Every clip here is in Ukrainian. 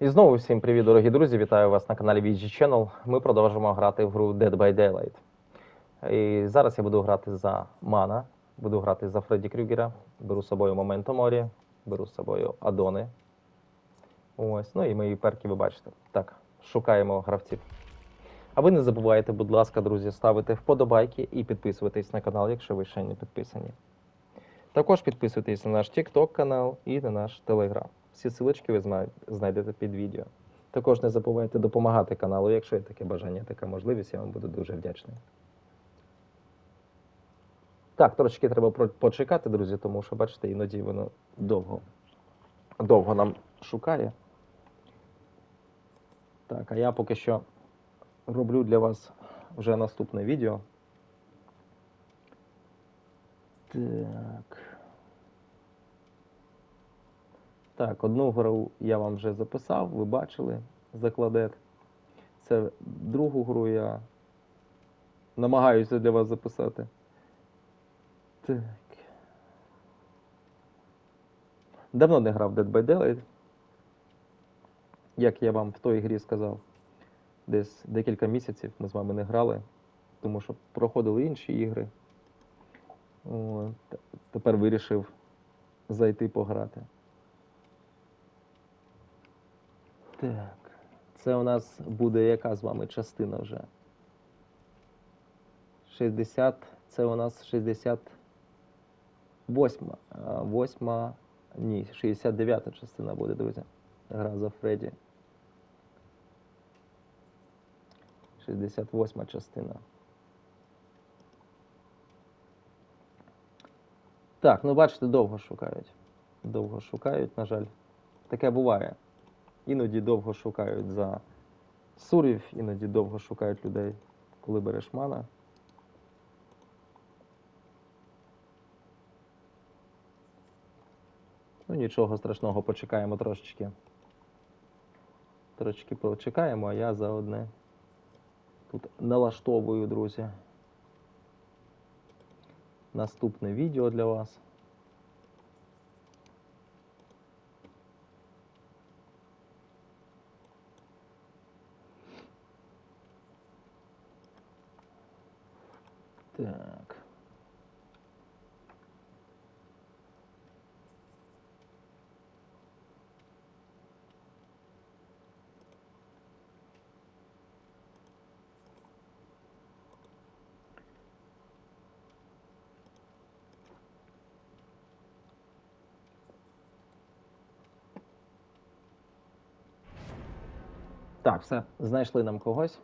І знову всім привіт, дорогі друзі! Вітаю вас на каналі VG Channel. Ми продовжимо грати в гру Dead by Daylight. І зараз я буду грати за Мана, буду грати за Фредді Крюгера, беру з собою Моменто Морі, беру з собою Адони. Ось, ну і мої перки ви бачите. Так, шукаємо гравців. А ви не забувайте, будь ласка, друзі, ставити вподобайки і підписуватись на канал, якщо ви ще не підписані. Також підписуйтесь на наш TikTok канал і на наш Telegram. Всі силочки ви знайдете під відео. Також не забувайте допомагати каналу, якщо є таке бажання, така можливість, я вам буду дуже вдячний. Так, трошки треба почекати, друзі, тому що, бачите, іноді воно довго, довго нам шукає. Так, а я поки що роблю для вас вже наступне відео. Так. Так, одну гру я вам вже записав, ви бачили закладет. Це другу гру я намагаюся для вас записати. Так. Давно не грав Dead by Daylight. Як я вам в той грі сказав, десь декілька місяців ми з вами не грали, тому що проходили інші ігри. О, тепер вирішив зайти пограти. Так. Це у нас буде яка з вами частина вже? 60. Це у нас 68. а, Восьма. Ні, 69 частина буде, друзі. Гра за Фредді. 68 частина. Так, ну бачите, довго шукають. Довго шукають, на жаль. Таке буває. Іноді довго шукають за сурів, іноді довго шукають людей, коли береш мана. Ну нічого страшного, почекаємо трошечки. Трошечки почекаємо, а я за одне тут налаштовую, друзі. Наступне відео для вас. Так. Так, все, знайшли нам когось.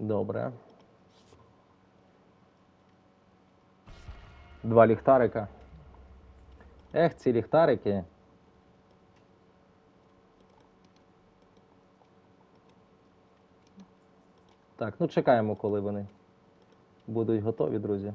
Добре. Два ліхтарика. Ех, ці ліхтарики. Так, ну чекаємо, коли вони будуть готові, друзі.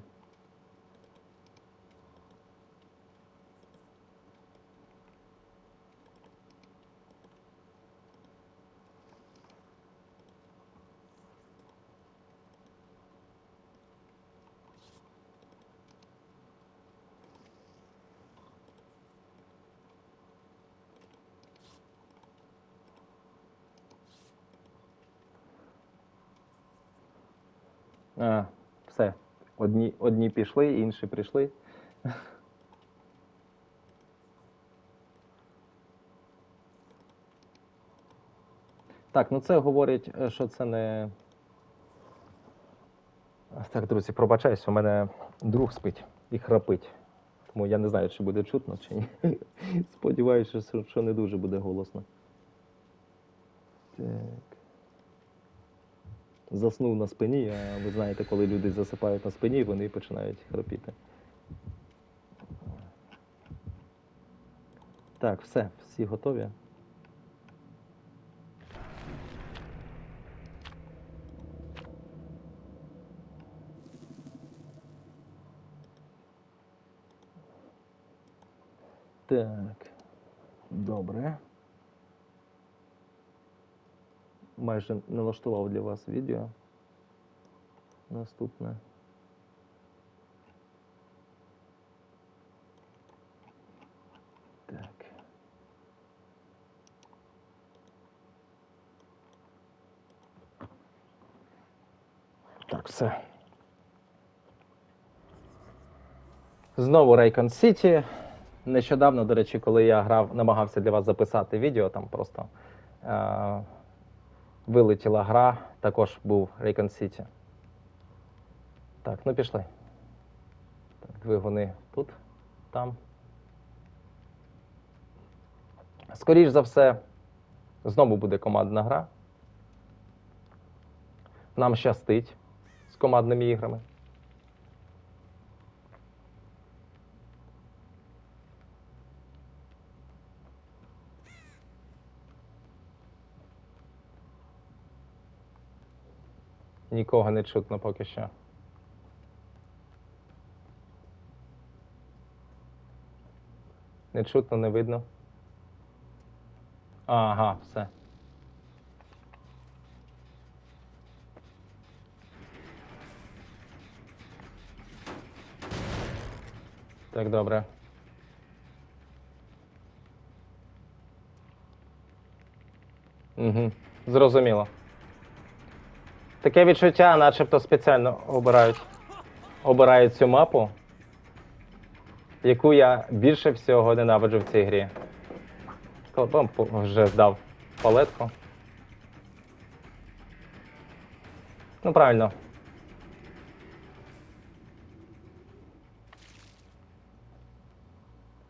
А, все. Одні, одні пішли, інші прийшли. Так, ну це говорить, е, що це не. Так, друзі, пробачаюсь, у мене друг спить і храпить. Тому я не знаю, чи буде чутно, чи ні. Сподіваюся, що, що не дуже буде голосно. Так. Заснув на спині, а ви знаєте, коли люди засипають на спині, вони починають храпіти. Так, все, всі готові. Так, добре. майже налаштував для вас відео. Наступне. Так. Так, все. Знову Raycon City. Нещодавно, до речі, коли я грав, намагався для вас записати відео, там просто. Е, вилетіла гра, також був Raycon City. Так, ну пішли. Так, двигуни тут, там. Скоріш за все, знову буде командна гра. Нам щастить з командними іграми. Нікого не чутно поки що. Не чутно, не видно. Ага, все. Так, добре. Угу. Зрозуміло. Таке відчуття, начебто спеціально обирають, обирають цю мапу, яку я більше всього ненавиджу в цій грі. Коли вже здав палетку. Ну, правильно.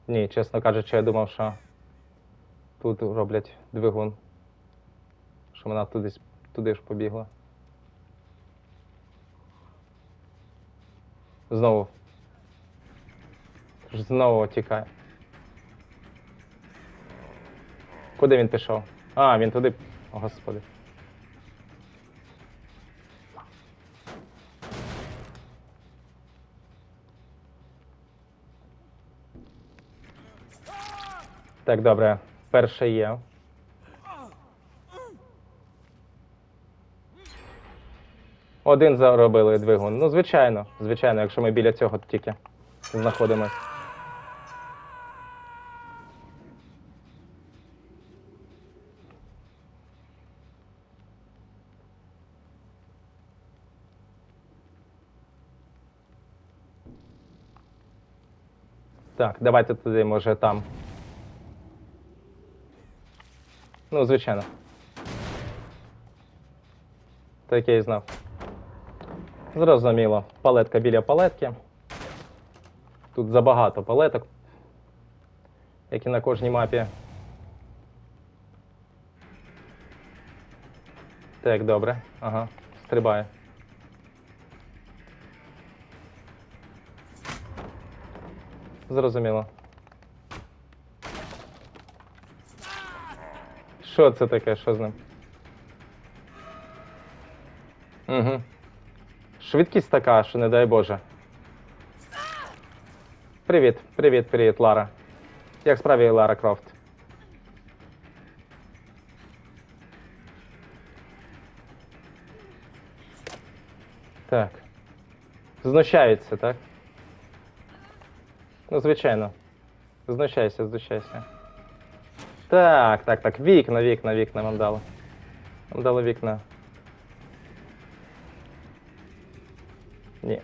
Ні, чесно кажучи, я думав, що тут роблять двигун. Що вона туди, туди ж побігла. Знову. Знову тікає. Куди він пішов? А, він туди. О, господи. Так, добре. Перше є. Один заробили двигун. Ну, звичайно, звичайно, якщо ми біля цього тільки знаходимось. Так, давайте туди, може, там. Ну, звичайно. Так я і знав. Зрозуміло. Палетка біля палетки. Тут забагато палеток, як і на кожній мапі. Так, добре. Ага, стрибає. Зрозуміло. Що це таке? Що з ним? Угу. Швидкість така, що не дай Боже. Привіт, привіт, привіт, Лара. Як справі Лара Крофт? Так. Знущаються, так? Ну, звичайно. Знущайся, знущайся. Так, так, так. Вікна, вікна, вікна вам дали. Вам дали вікна. Ні.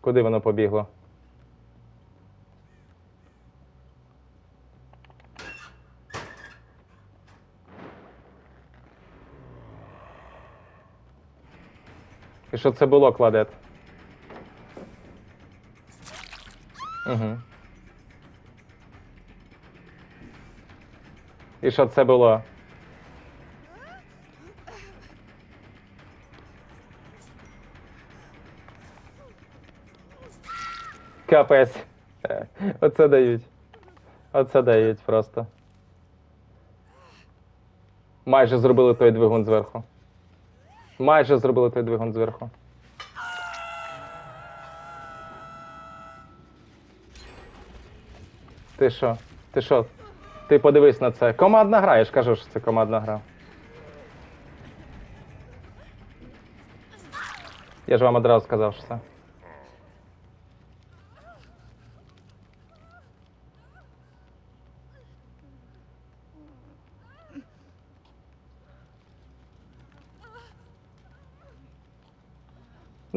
Куди воно побігло? І що це було, кладет? Угу. І що це було? Капець. Оце дають. Оце дають просто. Майже зробили той двигун зверху. Майже зробили той двигун зверху. Ти що? Ти що? Ти подивись на це. Командна гра, я ж кажу, що це командна гра. Я ж вам одразу сказав, що це.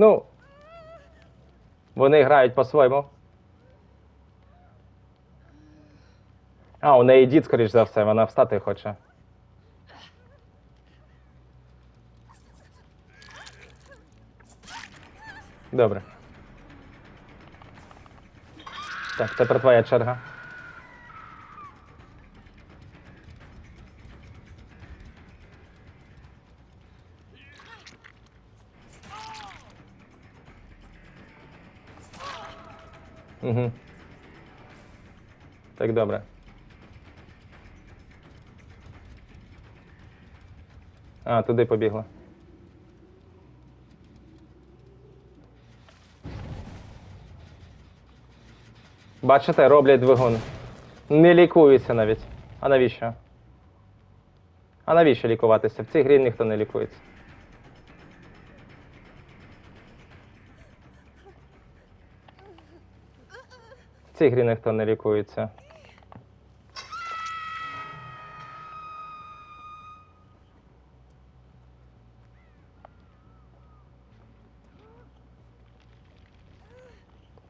Ну. Вони грають по-своєму. А, у неї дід, скоріш за все, вона встати хоче. Добре. Так, тепер твоя черга. Угу. Так, добре. А, туди побігла. Бачите, роблять двигун. Не лікуються навіть. А навіщо? А навіщо лікуватися? В цій грі ніхто не лікується. Цій грі ніхто не лікується.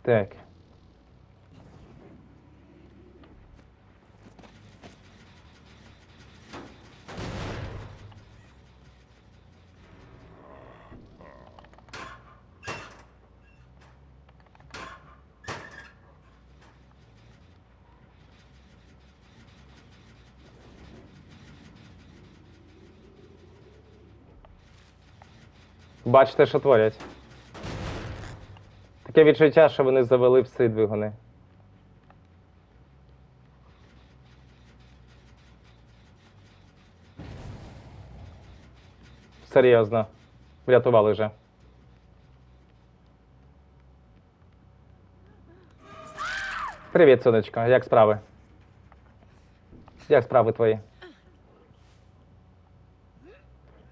Так. Бачите, що творять. Таке відчуття, що вони завели всі двигуни. Серйозно. Врятували вже. Привіт, сонечко. Як справи? Як справи твої?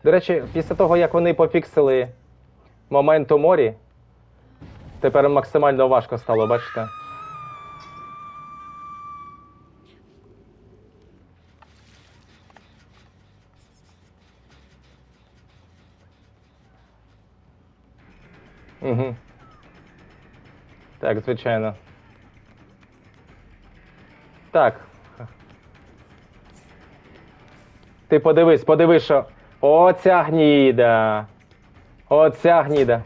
До речі, після того, як вони пофіксили момент у морі, тепер максимально важко стало, бачите? Угу. Так, звичайно. Так. Ти подивись, подивись, що. Оця гніда. Оця гніда.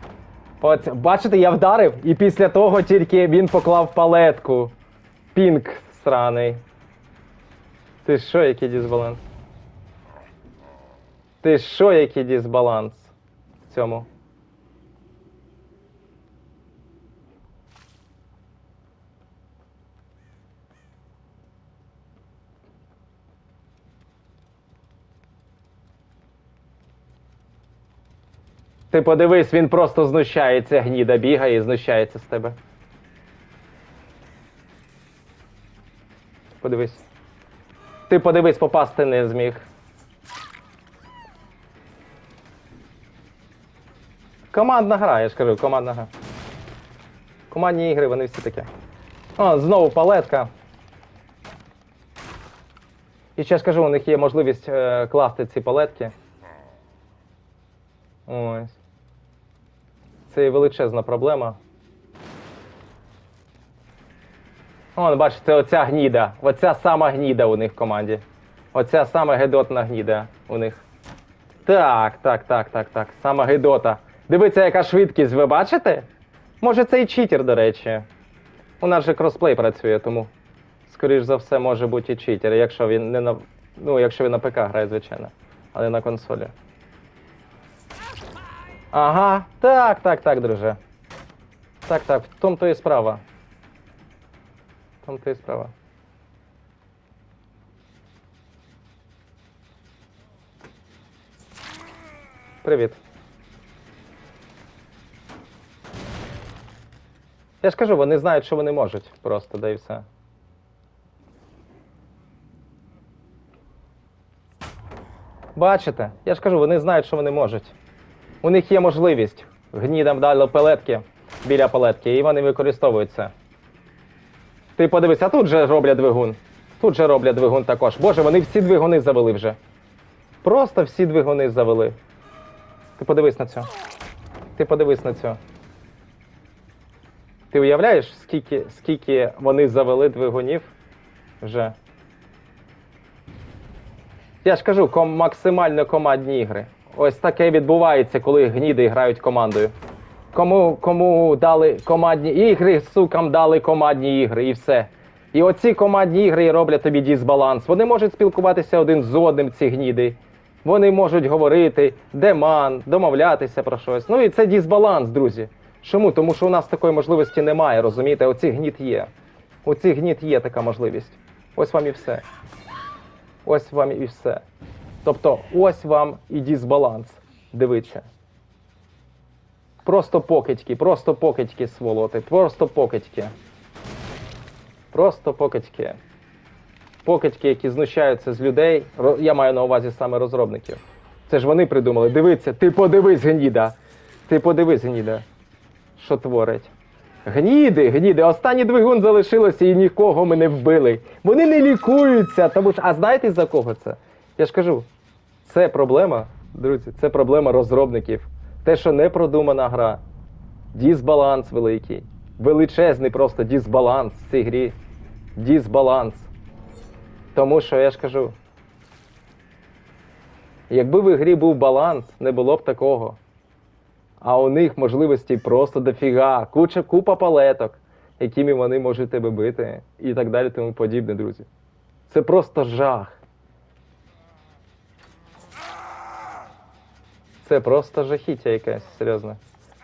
От, бачите, я вдарив, і після того тільки він поклав палетку. Пінк сраний. Ти що, який дисбаланс? Ти що, який дисбаланс в цьому? Ти подивись, він просто знущається, гніда бігає і знущається з тебе. Подивись. Ти подивись, попасти не зміг. Командна гра, я ж кажу, командна гра. Командні ігри, вони всі такі. О, знову палетка. І ще ж кажу, у них є можливість е, класти ці палетки. Ось. Це є величезна проблема. Вон, бачите, оця гніда. Оця сама гніда у них в команді. Оця сама гедотна гніда у них. Так, так, так, так, так. Сама гедота. Дивіться, яка швидкість, ви бачите? Може, це і читер, до речі. У нас же кросплей працює, тому. Скоріш за все, може бути і читер, якщо він не на. Ну, якщо він на ПК грає, звичайно. Але на консолі. Ага, так, так, так, друже. Так, так, в тому то і справа. В тому то і справа. Привіт. Я ж кажу, вони знають, що вони можуть просто, да і все. Бачите? Я ж кажу, вони знають, що вони можуть. У них є можливість гнідам дали палетки біля палетки, і вони використовують це. Ти подивись, а тут же роблять двигун. Тут же роблять двигун також. Боже, вони всі двигуни завели вже. Просто всі двигуни завели. Ти подивись на це. Ти подивись на цю. Ти уявляєш, скільки, скільки вони завели двигунів вже? Я ж кажу, ком, максимально командні ігри. Ось таке відбувається, коли гніди грають командою. Кому, кому дали командні ігри, сукам дали командні ігри і все. І оці командні ігри роблять тобі дисбаланс. Вони можуть спілкуватися один з одним, ці гніди. Вони можуть говорити, деман, домовлятися про щось. Ну і це дисбаланс, друзі. Чому? Тому що у нас такої можливості немає, розумієте? Оці гніт є. Цих гніт є така можливість. Ось вам і все. Ось вам і все. Тобто, ось вам і дисбаланс. Дивіться. Просто покидьки, просто покидьки, сволоти, просто покидьки. Просто покидьки. Покидьки, які знущаються з людей. Я маю на увазі саме розробників. Це ж вони придумали. Дивіться, ти подивись, гніда. Ти подивись, гніда. Що творить. Гніди, гніди, останній двигун залишилося і нікого ми не вбили. Вони не лікуються, тому що. А знаєте за кого це? Я ж кажу, це проблема, друзі, це проблема розробників. Те, що не продумана гра. Дисбаланс великий. Величезний просто дисбаланс в цій грі. Дисбаланс. Тому що я ж кажу. Якби в ігрі був баланс, не було б такого. А у них можливостей просто дофіга. Куча, купа палеток, якими вони можуть тебе бити, і так далі, тому подібне, друзі. Це просто жах. Це просто жахіття якесь, серйозно.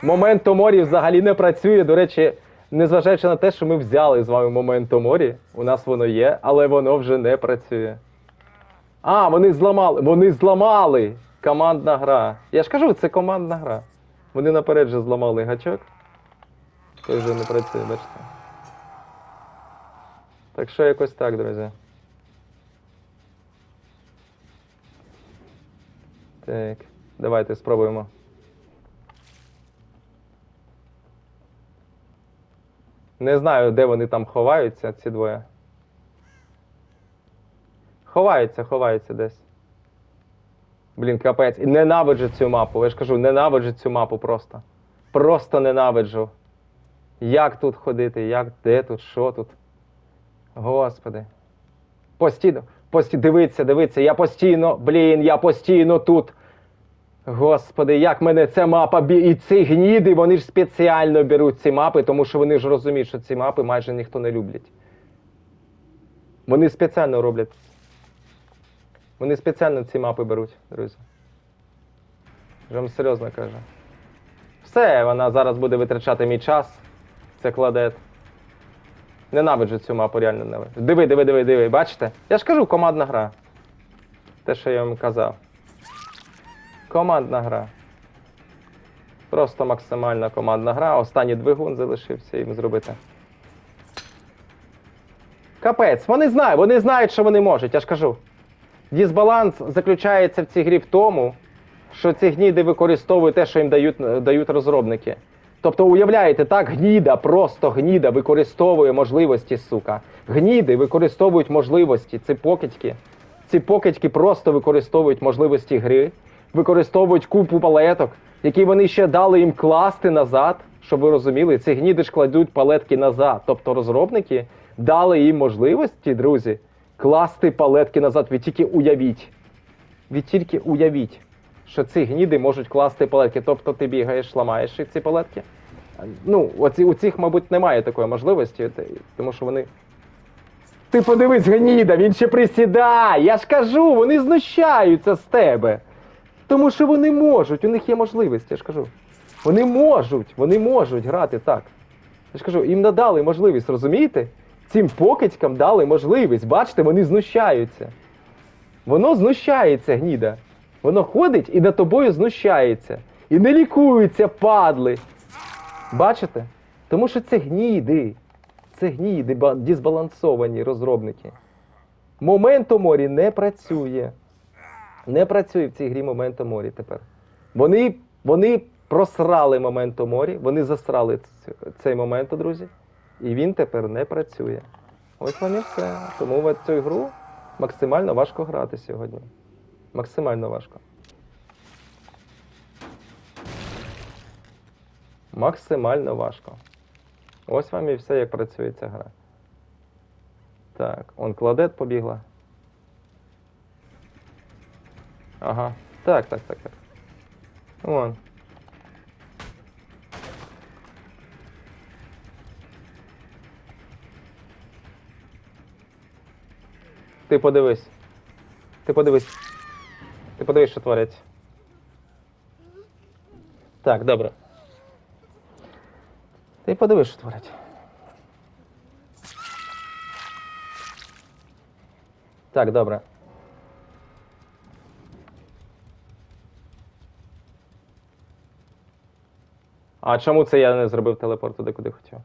Моменто морі взагалі не працює. До речі, незважаючи на те, що ми взяли з вами моменто морі, у нас воно є, але воно вже не працює. А, вони зламали. Вони зламали! Командна гра. Я ж кажу, це командна гра. Вони наперед вже зламали гачок. Той вже не працює, бачите. Так що якось так, друзі. Так, давайте спробуємо. Не знаю, де вони там ховаються, ці двоє. Ховаються, ховаються десь. Блін, капець. І ненавиджу цю мапу. Я ж кажу, ненавиджу цю мапу просто. Просто ненавиджу. Як тут ходити, як, де тут, що тут. Господи. Постійно, постійно, дивіться, дивіться, я постійно, блін, я постійно тут. Господи, як мене ця мапа бі... І ці гніди, вони ж спеціально беруть ці мапи, тому що вони ж розуміють, що ці мапи майже ніхто не люблять. Вони спеціально роблять. Вони спеціально ці мапи беруть, друзі. Я вам серйозно кажу. Все, вона зараз буде витрачати мій час. Це кладет. Ненавиджу цю мапу, реально ненавиджу. Диви, диви, диви, диви, бачите? Я ж кажу, командна гра. Те, що я вам казав. Командна гра. Просто максимальна командна гра. Останній двигун залишився їм зробити. Капець, вони знають, вони знають, що вони можуть, я ж кажу. Дисбаланс заключається в цій грі в тому, що ці гніди використовують те, що їм дають, дають розробники. Тобто, уявляєте, так, гніда, просто гніда використовує можливості, сука. Гніди використовують можливості, ці покидьки. Ці покидьки просто використовують можливості гри, використовують купу палеток, які вони ще дали їм класти назад, щоб ви розуміли, ці гніди ж кладуть палетки назад. Тобто розробники дали їм можливості, друзі, класти палетки назад. Ви тільки уявіть. Ви тільки уявіть, що ці гніди можуть класти палетки. Тобто ти бігаєш, ламаєш ці палетки. Ну, оці, у цих, мабуть, немає такої можливості, тому що вони. Ти подивись, гніда, він ще присідає. Я ж кажу, вони знущаються з тебе. Тому що вони можуть, у них є можливість, я ж кажу. Вони можуть, вони можуть грати так. Я ж кажу, їм надали можливість, розумієте? Цим покидькам дали можливість. Бачите, вони знущаються. Воно знущається, гніда. Воно ходить і над тобою знущається. І не лікуються, падли. Бачите? Тому що це гніди. Це гніди, ба- дисбалансовані розробники. Моменто морі не працює. Не працює в цій грі Моменто морі тепер. Вони, вони просрали Моменто морі, вони засрали цей момент, друзі. І він тепер не працює. Ось вам і все. Тому в цю гру максимально важко грати сьогодні. Максимально важко. Максимально важко. Ось вам і все, як працює ця гра. Так, он кладет побігла. Ага. Так, так, так, так. Вон. Ти подивись. Ти подивись. Ти подивись, що творять. Так, добре. Ти подивись, що творять. Так, добре. А чому це я не зробив телепорт туди, куди хотів?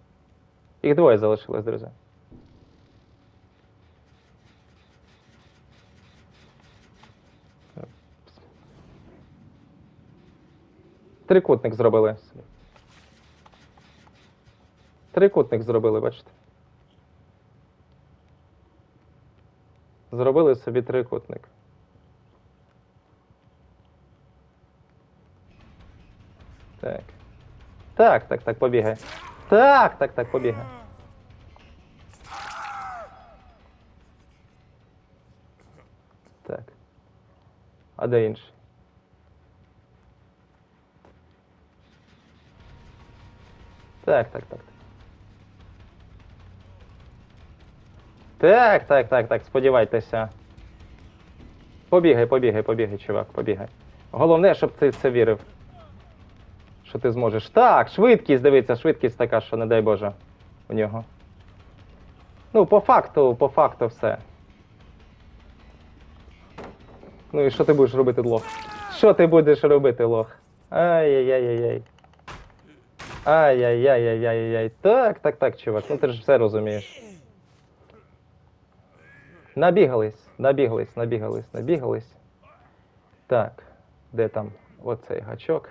Їх двоє залишилось, друзі. Трикутник зробили. Трикутник зробили, бачите? Зробили собі трикутник. Так. Так, так, так, побігай. Так, так, так, побігай. Так. А де інший? Так, так, так. Так, так, так, так, сподівайтеся. Побігай, побігай, побігай, чувак, побігай. Головне, щоб ти це вірив. Що ти зможеш. Так, швидкість, дивіться, швидкість така, що не дай Боже у нього. Ну, по факту, по факту все. Ну і що ти будеш робити, лох? Що ти будеш робити, лох? Ай-яй-яй-яй-яй. Ай-яй-яй-яй-яй-яй. Так, так, так, чувак, ну ти ж все розумієш. Набігались, набігались, набігались, набігались. Так, де там оцей гачок?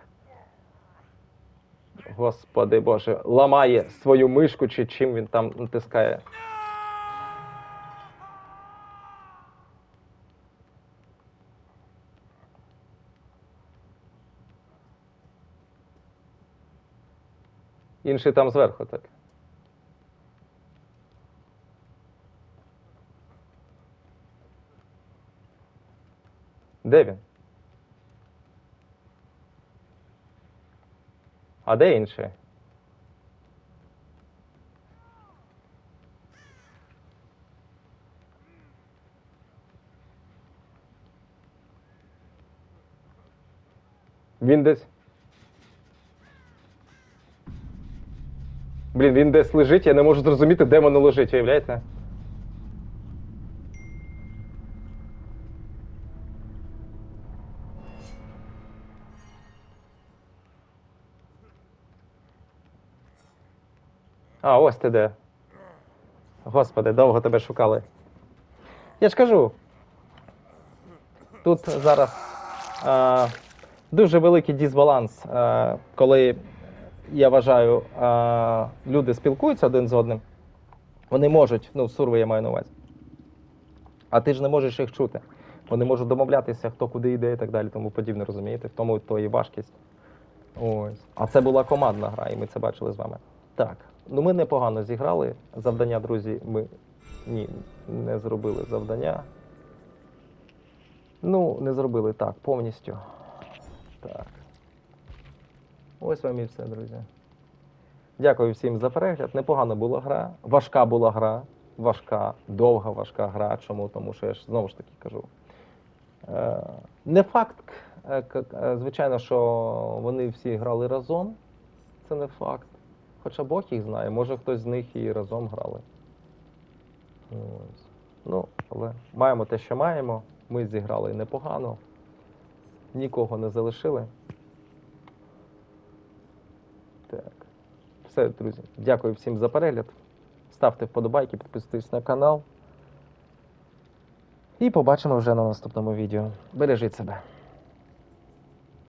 Господи Боже, ламає свою мишку чи чим він там натискає. Інший там зверху, так. Де він? А де інший? Він десь. Блін, він десь лежить, я не можу зрозуміти, де воно лежить, уявляєте? А, ось ти де. Господи, довго тебе шукали. Я ж кажу. Тут зараз е, дуже великий дисбаланс, е, коли я вважаю, е, люди спілкуються один з одним. Вони можуть, ну, сурви я маю на увазі. А ти ж не можеш їх чути. Вони можуть домовлятися, хто куди йде і так далі, тому подібне, розумієте? В тому то і важкість. Ось. А це була командна гра, і ми це бачили з вами. Так. Ну ми непогано зіграли. Завдання, друзі, ми ні, не зробили завдання. Ну, не зробили так, повністю. Так. Ось вам і все, друзі. Дякую всім за перегляд. Непогана була гра. Важка була гра. Важка, довга, важка гра. Чому? Тому що я ж знову ж таки кажу. Е, не факт, е, е, звичайно, що вони всі грали разом. Це не факт. Хоча Бог їх знає, може хтось з них і разом грали. Ось. Ну, але маємо те, що маємо. Ми зіграли непогано. Нікого не залишили. Так. Все, друзі. Дякую всім за перегляд. Ставте вподобайки, підписуйтесь на канал. І побачимо вже на наступному відео. Бережіть себе.